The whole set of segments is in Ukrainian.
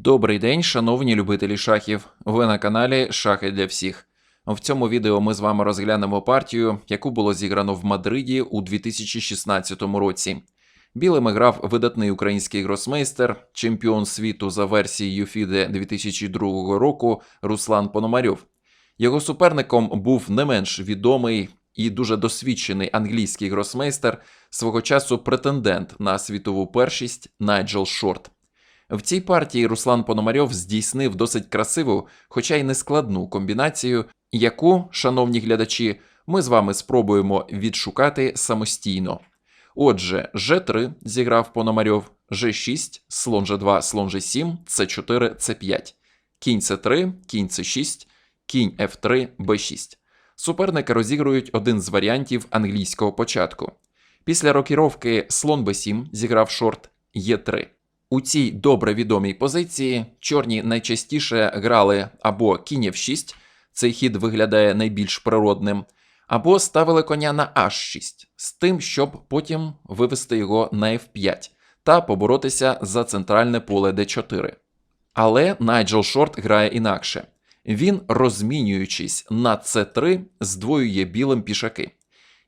Добрий день, шановні любителі шахів. Ви на каналі Шахи для всіх. В цьому відео ми з вами розглянемо партію, яку було зіграно в Мадриді у 2016 році. Білими грав видатний український гросмейстер, чемпіон світу за версією FIDE 2002 року Руслан Пономарьов. Його суперником був не менш відомий і дуже досвідчений англійський гросмейстер, свого часу претендент на світову першість Найджел Шорт. В цій партії Руслан Пономарьов здійснив досить красиву, хоча й нескладну комбінацію, яку, шановні глядачі, ми з вами спробуємо відшукати самостійно. Отже, G3 зіграв Пономарьов, G6, слон G2, слон G7, C4, C5, кінь C3, кінь C6, кінь F3, B6. Суперники розігрують один з варіантів англійського початку. Після рокіровки слон B7 зіграв шорт Е3. У цій добре відомій позиції чорні найчастіше грали або кінь F6, цей хід виглядає найбільш природним, або ставили коня на H6 з тим, щоб потім вивести його на F5 та поборотися за центральне поле D4. Але Найджел Шорт грає інакше. Він, розмінюючись на C3, здвоює білим пішаки.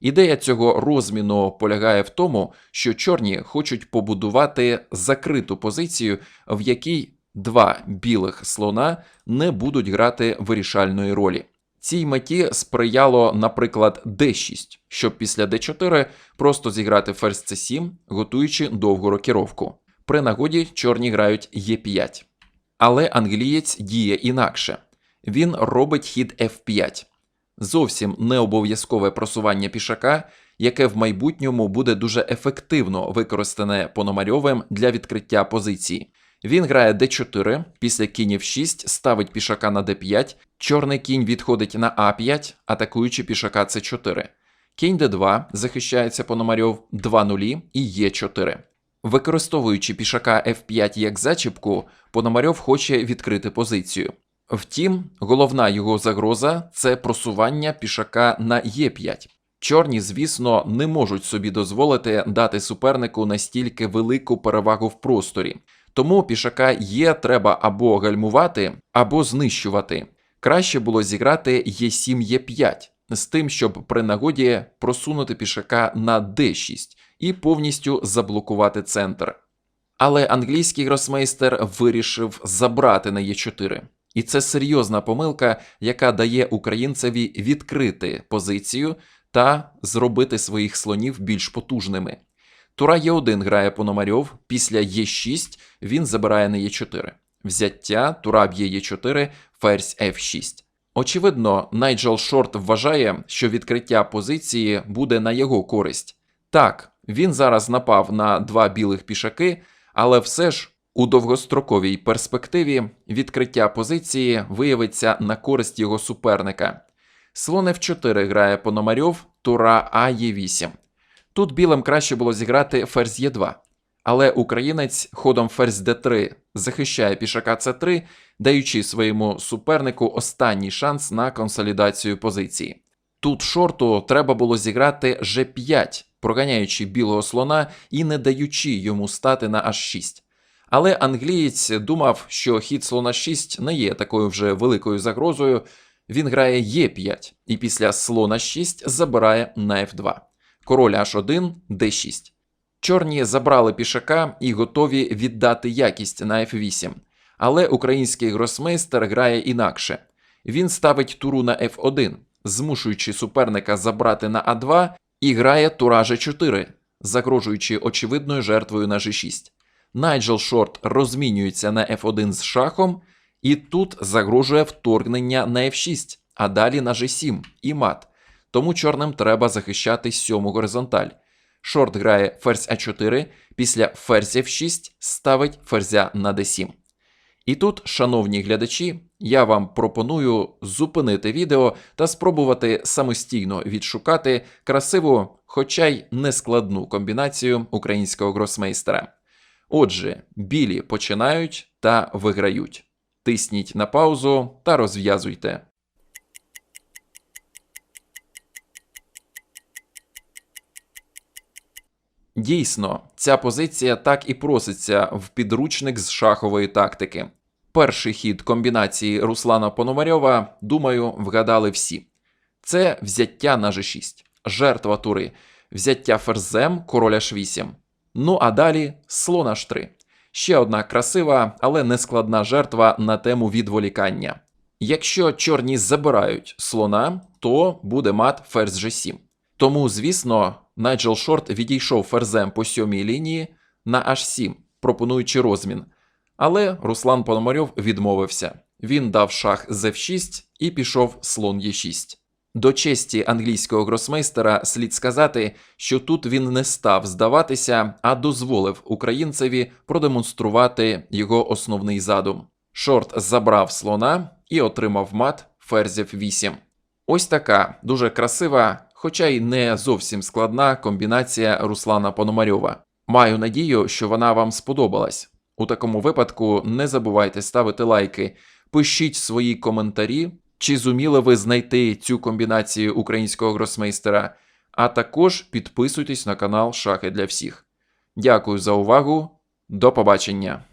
Ідея цього розміну полягає в тому, що чорні хочуть побудувати закриту позицію, в якій два білих слона не будуть грати вирішальної ролі. Цій меті сприяло, наприклад, d6, щоб після d4 просто зіграти ферзь c7, готуючи довгу рокіровку. При нагоді чорні грають e5. Але англієць діє інакше. Він робить хід f5 зовсім не обов'язкове просування пішака, яке в майбутньому буде дуже ефективно використане Пономарьовим для відкриття позиції. Він грає d4, після кінь 6 ставить пішака на d5, чорний кінь відходить на a5, атакуючи пішака c4. Кінь d2 захищається Пономарьов 2 нулі і e4. Використовуючи пішака f5 як зачіпку, Пономарьов хоче відкрити позицію. Втім, головна його загроза це просування пішака на Е5. Чорні, звісно, не можуть собі дозволити дати супернику настільки велику перевагу в просторі. Тому пішака Є треба або гальмувати, або знищувати. Краще було зіграти Е7 Е5 з тим, щоб при нагоді просунути пішака на d6 і повністю заблокувати центр. Але англійський гросмейстер вирішив забрати на Е4. І це серйозна помилка, яка дає українцеві відкрити позицію та зробити своїх слонів більш потужними. Тура Е1 грає Пономарьов, після Е6 він забирає на Е4. Взяття, тура б'є Е4, ферзь F6. Очевидно, Найджел Шорт вважає, що відкриття позиції буде на його користь. Так, він зараз напав на два білих пішаки, але все ж у довгостроковій перспективі відкриття позиції виявиться на користь його суперника. Слон F4 грає Пономарьов, тура А Е8. Тут білим краще було зіграти ферзь Е2. Але українець ходом ферзь Д3 захищає пішака С3, даючи своєму супернику останній шанс на консолідацію позиції. Тут шорту треба було зіграти G5, проганяючи білого слона і не даючи йому стати на H6. Але англієць думав, що хід слона 6 не є такою вже великою загрозою. Він грає Е5 і після слона 6 забирає на F2. Король H1, D6. Чорні забрали пішака і готові віддати якість на F8. Але український гросмейстер грає інакше. Він ставить туру на F1, змушуючи суперника забрати на А2 і грає тура G4, загрожуючи очевидною жертвою на G6. Найджел Шорт розмінюється на F1 з шахом, і тут загрожує вторгнення на F6, а далі на G7 і мат. Тому чорним треба захищати сьому горизонталь. Шорт грає ферзь А4, після ферзь F6 ставить ферзя на D7. І тут, шановні глядачі, я вам пропоную зупинити відео та спробувати самостійно відшукати красиву, хоча й нескладну комбінацію українського гросмейстера. Отже, білі починають та виграють. Тисніть на паузу та розв'язуйте. Дійсно, ця позиція так і проситься в підручник з шахової тактики. Перший хід комбінації Руслана Пономарьова, думаю, вгадали всі. Це взяття на G6, жертва тури, взяття ферзем, король H8. Ну а далі слон H3. Ще одна красива, але нескладна жертва на тему відволікання. Якщо чорні забирають слона, то буде мат ферзь G7. Тому, звісно, Найджел Шорт відійшов ферзем по сьомій лінії на H7, пропонуючи розмін. Але Руслан Пономарьов відмовився. Він дав шах з F6 і пішов слон Е6. До честі англійського гросмейстера слід сказати, що тут він не став здаватися, а дозволив українцеві продемонструвати його основний задум. Шорт забрав слона і отримав мат ферзів 8. Ось така дуже красива, хоча й не зовсім складна комбінація Руслана Пономарьова. Маю надію, що вона вам сподобалась. У такому випадку не забувайте ставити лайки, пишіть свої коментарі, чи зуміли ви знайти цю комбінацію українського гросмейстера, а також підписуйтесь на канал Шахи для всіх. Дякую за увагу. До побачення!